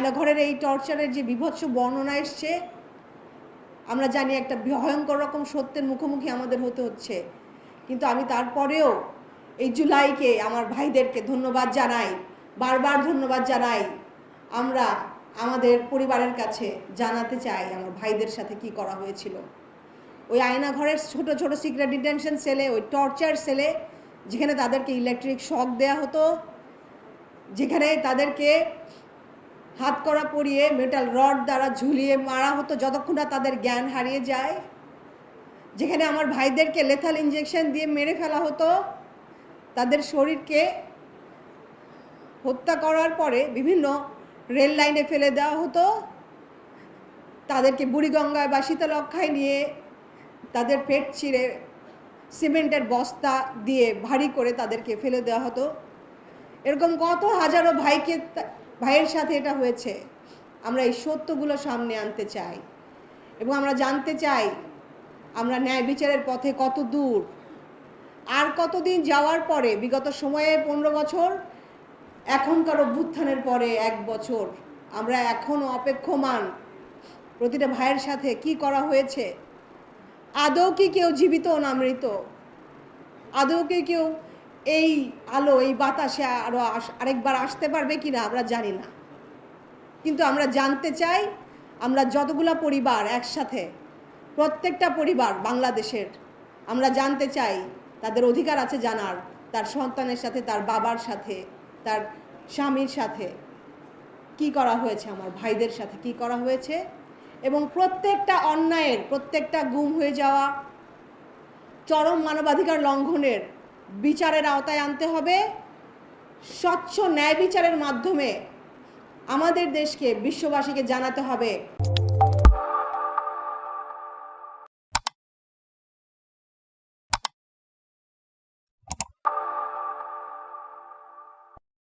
আয়নাঘরের এই টর্চারের যে বিভৎস বর্ণনা এসছে, আমরা জানি একটা ভয়ঙ্কর রকম সত্যের মুখোমুখি আমাদের হতে হচ্ছে। কিন্তু আমি তারপরেও এই জুলাইকে আমার ভাইদেরকে ধন্যবাদ জানাই, বারবার ধন্যবাদ জানাই। আমরা আমাদের পরিবারের কাছে জানাতে চাই আমার ভাইদের সাথে কি করা হয়েছিল। ওই আয়নাঘরের ছোট ছোট সিক্রেট ডিটেনশন সেলে ওই টর্চার সেলে যেখানে তাদেরকে ইলেকট্রিক শক দেয়া হতো, যেখানে তাদেরকে হাত করা পরিয়ে মেটাল রড দ্বারা ঝুলিয়ে মারা হতো যতক্ষণ না তাদের জ্ঞান হারিয়ে যায়। যেখানে আমার ভাইদেরকে লেথাল ইঞ্জেকশন দিয়ে মেরে ফেলা হতো। তাদের শরীরকে হত্যা করার পরে বিভিন্ন রেল লাইনে ফেলে দেওয়া হতো। তাদেরকে বুড়িগঙ্গায় বা শীতলক্ষায় নিয়ে তাদের পেট চিরে সিমেন্টের বস্তা দিয়ে ভারী করে তাদেরকে ফেলে দেওয়া হতো। এরকম কত হাজারো ভাইকে ভাইয়ের সাথে এটা হয়েছে। আমরা এই সত্যগুলো সামনে আনতে চাই এবং আমরা জানতে চাই আমরা ন্যায় বিচারের পথে কত দূর। আর কতদিন যাওয়ার পরে, বিগত সময়ে পনেরো বছর, এখনকার অভ্যুত্থানের পরে এক বছর, আমরা এখনও অপেক্ষমান প্রতিটা ভাইয়ের সাথে কি করা হয়েছে? আদৌ কি কেউ জীবিত না মৃত? আদৌ কি কেউ এই আলো, এই বাতাসে আরও আরেকবার আসতে পারবে কি না আমরা জানি না। কিন্তু আমরা জানতে চাই, আমরা যতগুলা পরিবার একসাথে, প্রত্যেকটা পরিবার বাংলাদেশের, আমরা জানতে চাই, তাদের অধিকার আছে জানার, তার সন্তানের সাথে, তার বাবার সাথে, তার স্বামীর সাথে, কি করা হয়েছে আমার ভাইদের সাথে, কি করা হয়েছে? এবং প্রত্যেকটা অন্যায়ের, প্রত্যেকটা গুম হয়ে যাওয়া, চরম মানবাধিকার লঙ্ঘনের বিচারের আওতায় আনতে হবে। স্বচ্ছ ন্যায় বিচারের মাধ্যমে আমাদের দেশকে বিশ্ববাসীকে জানাতে হবে।